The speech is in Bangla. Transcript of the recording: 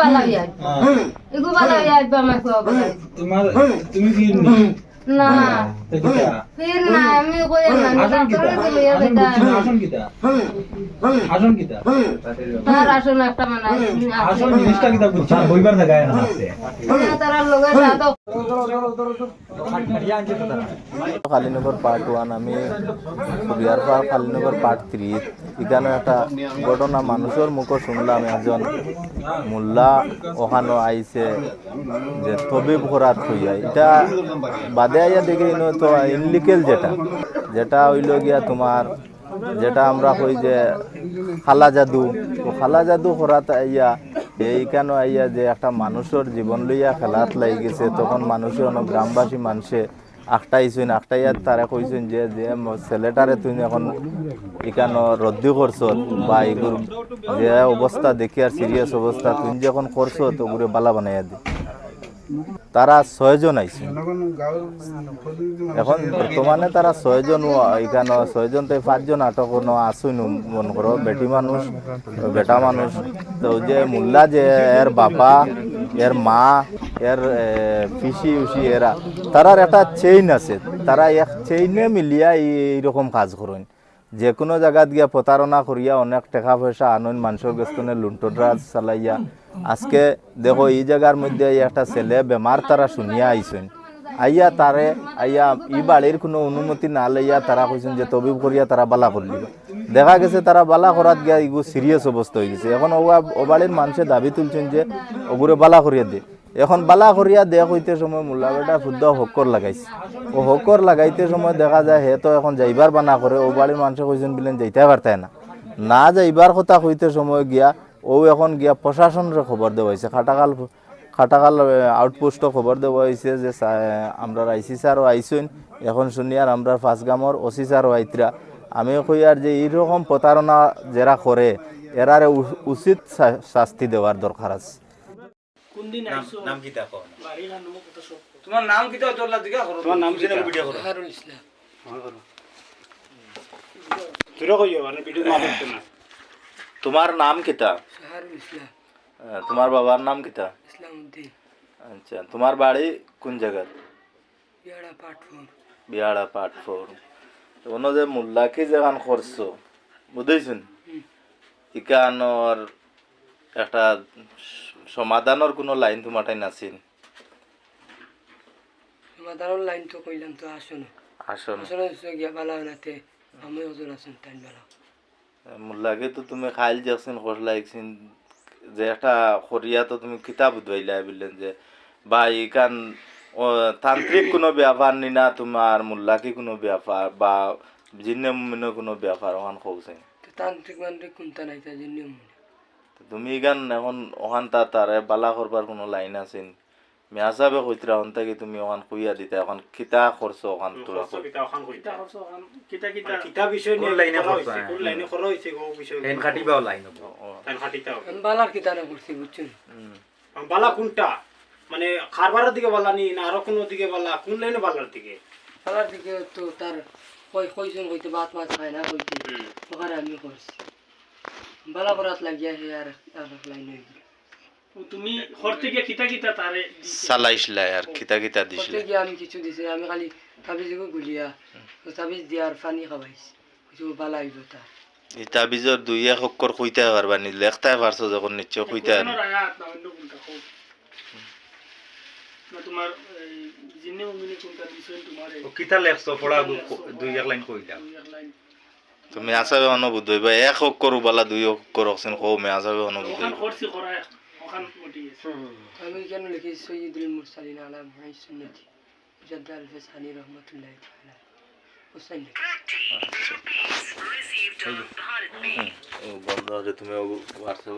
বালা এগু হইয়া আইবা খুয়া বালা তুমি ফির নি। কালীনগর পার্ট ওয়ান আমি কুরিয়ার পার কালীনগর পার্ট থ্রি এখানে একটা ঘটনা মানুষের মুখ শুনলাম একজন মোল্লা ওখানে আইছে যে তবিব করাত হইয়া এটা বাদে আইয়া দেখি তো ইনলিকেল যেটা। যেটা হইল গিয়া তোমার, যেটা আমরা কই যে খালা জাদু। খালা জাদু করাত আইয়া এইখানে আইয়া যে একটা মানুষের জীবন লইয়া খেলাত লাগি গেছে, তখন মানুষে অনেক গ্রামবাসী মানুষে আখটাইছেন, আখটাইয়া তারা কইছেন যে যে ছেলেটারে তুই এখন এখানে রদ্দি করছ, বা এগুর যে অবস্থা, দেখি আর সিরিয়াস অবস্থা তুই যখন করছ, তো ওগুলো বালা বানাইয়া দি তারা ছয়জন আইছে। এখন বর্তমানে তারা ছয়জন এখানে ছয়জন তো পাঁচজন আটক আসুন মন করো, বেটি মানুষ, বেটা মানুষ। তো যে মোল্লা যে এর বাবা এর মা, এর পিসি, উসি, এরা, তারার একটা চেইন আছে। তারা এক চেইনে মিলিয়া এইরকম কাজ করেন। যে কোনো জায়গাত গিয়া প্রতারণা করিয়া অনেক টাকা পয়সা আনন, মানুষের গস্তনে লুণ্ঠনরাজ চালাইয়া। আজকে দেখো, এই জায়গার মধ্যে একটা ছেলে বেমার তারা শুনিয়া আইছেন। আইয়া তারে, আইয়া ই বাড়ির কোনো অনুমতি না লইয়া তারা কইছেন যে তবিব করিয়া তারা বালা করলি। দেখা গেছে তারা বালা করাত গিয়া ইগু সিরিয়াস অবস্থা হয়ে গেছে। এখন ও বাড়ির মানুষে দাবি তুলছেন যে ওগুলো বালা করিয়া দে। এখন বালা করিয়া দেয়া কইতে সময় মোল্লা বেটা শুদ্ধ হক্কর লাগাইছে। ও হক্কর লাগাইতে সময় দেখা যায় হে তো এখন যাইবার বানা করে। ও বাড়ির মানুষে কইছেন বিলেন যাইতে পারতায় না। না যাইবার কথা কইতে সময় গিয়া ও এখন গিয়া প্রশাসনের খবর দেওয়া হয়েছে। খাটাকাল খাটাকাল আউটপোস্ট খবর দেওয়া হয়েছে যে আমরা আইসি স্যারও আইসুন এখন শুনি আর আমরা ফাঁসগামর ওসি স্যারও আইতরা। আমি কই আর যে এইরকম প্রতারণা যারা করে এরারে উচিত শাস্তি দেওয়ার দরকার আছে। নাম কি তোমার নাম তোমার নাম কি ভিডিও করো। তুই কইও মানে ভিডিও না। তোমার নাম কিতা? তোমার বাবার নাম কিতা? আচ্ছা তোমার বাড়ি কোন পাটফোর অন্য যে মোল্লাকে যেখান করছ বুঝেছেন? ইকানোর একটা সমাধানের কোনো লাইন তোমার টাইন আছেন সমাধানের লাইন তো কইলাম তো আসুন আসন আসলে গিয়া নাতে আমি ওজন আসুন টাইম বালা মোল্লাকে তো তুমি খাইল যাচ্ছেন খোঁজ লাগছেন যে একটা খরিয়া তো তুমি কিতাব উদ্বাইলা বললেন যে বা ইকান ও, তান্ত্রিক কোনো ব্যাপার নি না তোমার মোল্লাকি কোনো ব্যাপার বা জিন্ন মুমিন কোনো ব্যাপার ওখান তো তান্ত্রিক মান্ত্রিক কোনটা নাই তা জন্য তুমি গান এখন ওখান তারে বালা করবার কোনো লাইন আছেন মেয়া সাহেবে কইতরা হন থাকি তুমি ওখান কইয়া দিতা এখন কিতা করছ ওখান তোরা কিতা ওখান কইতা। কিতা কিতা কিতা। বিষয় নিয়ে লাইনে করছে কোন লাইনে হইছে গো বিষয় এন কাটিবাও লাইন খাটিতা আমি বালার কিতা না করছি বুঝছেন বালা কোনটা? মানে খারবারের দিকে বালা নি না আরও কোনো দিকে বালা? কোন লাইনে বালার দিকে? বালার দিকে তো তার কই কইছেন কইতে বাত মাত খায় না কইতে ওখানে আমি করছি বালা করাত লাগিয়া হে আর আর লাইন তুমি থেকে কিতা কিতা তারে চালাইছিলা আর কিতা কিতা আমি কিছু দিছি আমি খালি তাবিজ গুলিয়া তো তাবিজ দিয়ার পানি খাওয়াইছি কিছু বালা হইব তার এই তাবিজর দুই এক অক্ষর কইতে পারবা নি লেখতে পারছ যখন নিশ্চয় কইতে না তোমার জিন্নে মুমিনে কোনটা বিষয় তোমার কিতা লেখছো পড়া দুই এক লাইন তুমি আসাবে অনুভূত হইবা এক অক্ষর বালা দুই অক্ষর অকছেন কও মে আসাবে অনুভূত হইবা وخلط مديس ومن كان لك سيد المرسلين على معي سنتي. جد الفسحاني رحمة الله تعالى. وسلم وبرضه جتمي وارثة